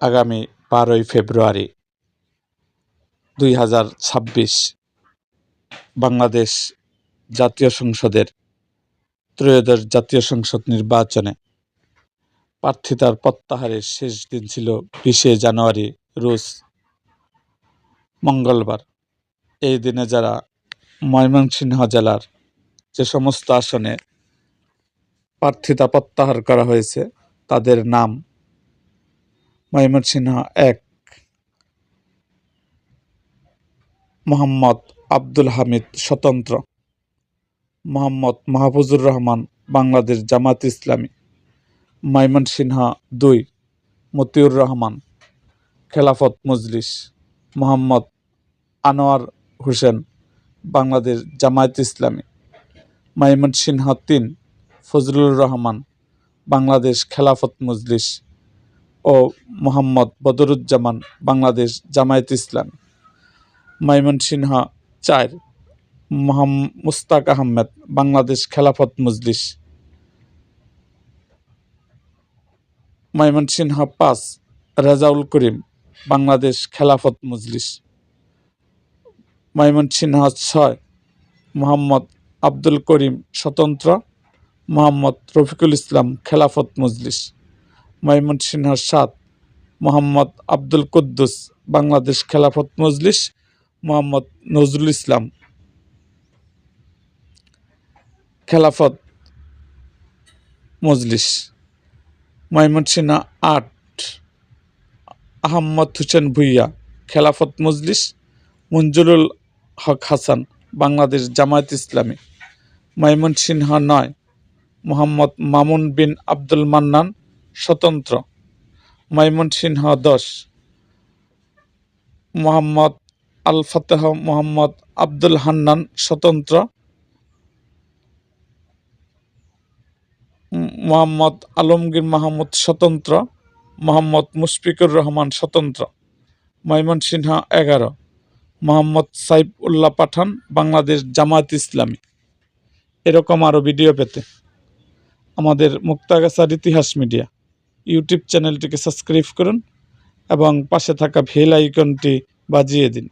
আগামী বারোই ফেব্রুয়ারি দুই হাজার ছাব্বিশ বাংলাদেশ জাতীয় সংসদের ত্রয়োদশ জাতীয় সংসদ নির্বাচনে প্রার্থিতার প্রত্যাহারের শেষ দিন ছিল বিশে জানুয়ারি, রোজ মঙ্গলবার। এই দিনে যারা ময়মনসিংহ জেলার যে সমস্ত আসনে প্রার্থিতা প্রত্যাহার করা হয়েছে, তাদের নাম ময়মনসিংহ এক। মোহাম্মদ আব্দুল হামিদ স্বতন্ত্র। মোহাম্মদ মাহফুজুর রহমান বাংলাদেশ জামাত ইসলামী। ময়মনসিংহ দুই, মতিউর রহমান। খেলাফত মজলিস, মোহাম্মদ আনোয়ার হোসেন বাংলাদেশ জামায়াত ইসলামী। ময়মনসিংহ তিন, ফজলুর রহমান বাংলাদেশ খেলাফত মজলিস ও মোহাম্মদ বদরুজ্জামান, বাংলাদেশ, জামায়াত ইসলাম। মাইমন সিনহা চার, মোহাম, মুস্তাক আহমেদ, বাংলাদেশ খেলাফত মজলিস। সিনহা পাঁচ, রেজাউল করিম, বাংলাদেশ খেলাফত মজলিস। ময়মনসিংহ ছয়, মোহাম্মদ আব্দুল করিম স্বতন্ত্র, মোহাম্মদ রফিকুল ইসলাম খেলাফত মজলিস। ময়মনসিংহ সাত, মোহাম্মদ আব্দুল কুদ্দুস, বাংলাদেশ খেলাফত মজলিস, মোহাম্মদ নজরুল ইসলাম। খেলাফত মজলিস, ময়মনসিংহ আট, আহম্মদ হোসেন ভুইয়া। খেলাফত মজলিস, মঞ্জুরুল হক হাসান, বাংলাদেশ জামায়াত ইসলামী। ময়মনসিংহ নয়, মোহাম্মদ মামুন বিন আব্দুল মান্নান স্বতন্ত্র। ময়মনসিংহ দশ। মোহাম্মদ আল ফাতেহ মোহাম্মদ আব্দুল হান্নান স্বতন্ত্র। মোহাম্মদ আলমগীর মাহমুদ স্বতন্ত্র। মোহাম্মদ মুশফিকুর রহমান স্বতন্ত্র। ময়মনসিংহ এগারো। মোহাম্মদ সাইফ উল্লাহ পাঠান, বাংলাদেশ জামায়াত ইসলামী। এরকম আরও ভিডিও পেতে। আমাদের মুক্তাগাছার ইতিহাস মিডিয়া ইউটিউব চ্যানেলটিকে সাবস্ক্রাইব করুন এবং পাশে থাকা ভেল আইকনটি বাজিয়ে দিন।